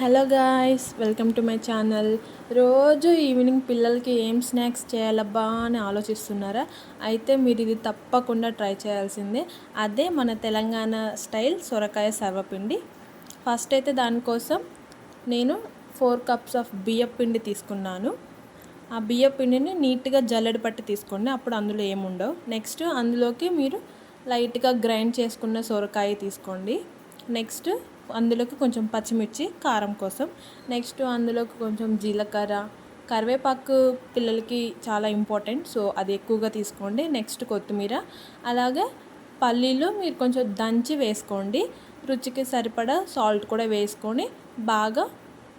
Hello guys welcome to my channel. రోజు evening పిల్లలకి ఏం స్నాక్స్ చేయాలబ్బా అని ఆలోచిస్తున్నారా? అయితే మీరు ఇది తప్పకుండా ట్రై చేయాల్సిందే. అదే మన తెలంగాణ స్టైల్ సొరకాయ సర్వపిండి. ఫస్ట్ అయితే దానికోసం నేను ఫోర్ కప్స్ ఆఫ్ బియ్యం పిండి తీసుకున్నాను. ఆ బియ్యం పిండిని నీట్గా జల్లెడ పట్టి తీసుకోండి అప్పుడు అందులో ఏముండవు నెక్స్ట్ అందులోకి మీరు లైట్గా గ్రైండ్ చేసుకున్న సొరకాయ తీసుకోండి. నెక్స్ట్ అందులోకి కొంచెం పచ్చిమిర్చి కారం కోసం. నెక్స్ట్ అందులోకి కొంచెం జీలకర్ర. కరివేపాకు పిల్లలకి చాలా ఇంపార్టెంట్ సో అది ఎక్కువగా తీసుకోండి. నెక్స్ట్ కొత్తిమీర. అలాగే పల్లీలు మీరు కొంచెం దంచి వేసుకోండి. రుచికి సరిపడా సాల్ట్ కూడా వేసుకొని బాగా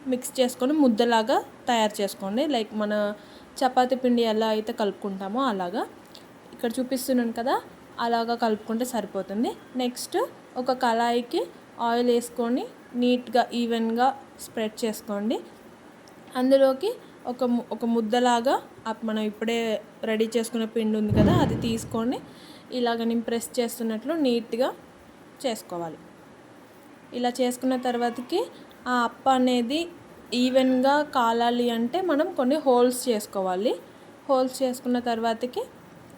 మిక్స్ చేసుకొని ముద్దలాగా తయారు చేసుకోండి. లైక్ మన చపాతి పిండి ఎలా అయితే కలుపుకుంటామో అలాగా. ఇక్కడ చూపిస్తున్నాను కదా అలాగా కలుపుకుంటే సరిపోతుంది. నెక్స్ట్ ఒక కళాయికి ఆయిల్ వేసుకొని నీట్గా ఈవెన్గా స్ప్రెడ్ చేసుకోండి. అందులోకి ఒక ఒక ముద్దలాగా మనం ఇప్పుడే రెడీ చేసుకున్న పిండి ఉంది కదా అది తీసుకొని ఇలాగ నేను ప్రెస్ చేస్తున్నట్లు నీట్గా చేసుకోవాలి. ఇలా చేసుకున్న తర్వాతకి ఆ అప్ప అనేది ఈవెన్గా కాలాలి అంటే మనం కొన్ని హోల్స్ చేసుకోవాలి. హోల్స్ చేసుకున్న తర్వాతకి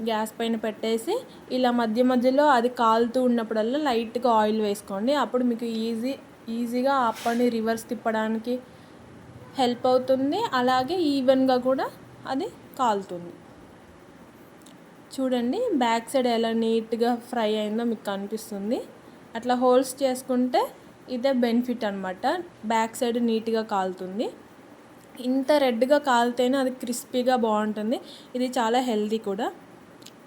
గ్యాస్ పైన పెట్టేసి ఇలా మధ్య మధ్యలో అది కాలుతూ ఉన్నప్పుడల్లా లైట్గా ఆయిల్ వేసుకోండి. అప్పుడు మీకు ఈజీ ఈజీగా అప్పని రివర్స్ తిప్పడానికి హెల్ప్ అవుతుంది. అలాగే ఈవెన్గా కూడా అది కాలుతుంది. చూడండి బ్యాక్ సైడ్ ఎలా నీట్గా ఫ్రై అయిందో మీకు కనిపిస్తుంది. అట్లా హోల్స్ చేసుకుంటే ఇదే బెనిఫిట్ అనమాట బ్యాక్ సైడ్ నీట్గా కాలుతుంది. ఇంత రెడ్గా కాలితేనే అది క్రిస్పీగా బాగుంటుంది. ఇది చాలా హెల్దీ కూడా.